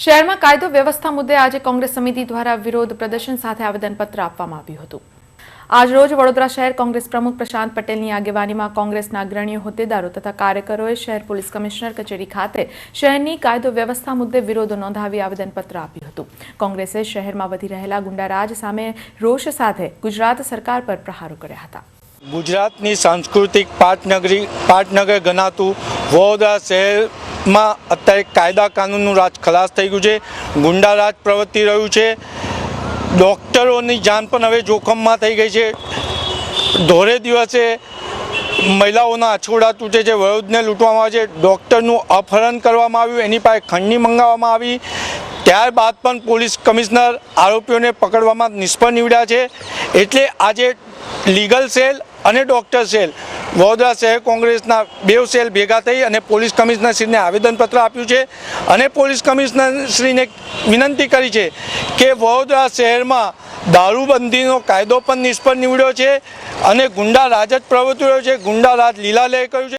શહેરમાં કાયદો વ્યવસ્થા મુદ્દે આજે કોંગ્રેસ સમિતિ દ્વારા વિરોધ પ્રદર્શન સાથે આવેદનપત્ર આપવામાં આવ્યું હતું. આજરોજ વડોદરા શહેર કોંગ્રેસ પ્રમુખ પ્રશાંત પટેલની આગેવાનીમાં કોંગ્રેસના અગ્રણીઓ, હોદ્દેદારો તથા કાર્યકરોએ શહેર પોલીસ કમિશનર કચેરી ખાતે શહેરની કાયદો વ્યવસ્થા મુદ્દે વિરોધ નોંધાવી આવેદનપત્ર આપ્યું હતું. કોંગ્રેસે શહેરમાં વધી રહેલા ગુંડારાજ સામે રોષ સાથે ગુજરાત સરકાર પર પ્રહારો કર્યા હતા. ગુજરાતની સાંસ્કૃતિક પાટનગરી પાટનગર ગણાતું વડોદરા શહેરમાં અત્યારે કાયદા કાનૂનનું રાજ ખલાસ થઈ ગયું છે, ગુંડા રાજ પ્રવર્તી રહ્યું છે. ડૉક્ટરોની જાન પણ હવે જોખમમાં થઈ ગઈ છે. ધોરે દિવસે મહિલાઓના અછોડા તૂટે છે વયોધને લૂંટવામાં આવે છે. ડૉક્ટરનું અપહરણ કરવામાં આવ્યું, એની પાસે ખંડની મંગાવવામાં આવી. ત્યારબાદ પણ પોલીસ કમિશનર આરોપીઓને પકડવામાં નિષ્ફળ નીવડ્યા છે. એટલે આજે લીગલ સેલ અને ડૉક્ટર સેલ વડોદરા શહેર કોંગ્રેસના બેવ સેલ ભેગા થઈ અને પોલીસ કમિશનરશ્રીને આવેદનપત્ર આપ્યું છે અને પોલીસ કમિશનરશ્રીને વિનંતી કરી છે કે વડોદરા શહેરમાં દારૂબંધીનો કાયદો પણ નિષ્ફળ નીવડ્યો છે અને ગુંડા રાજ જ પ્રવર્તી છે. ગુંડા રાજ લીલા લહેર કર્યું છે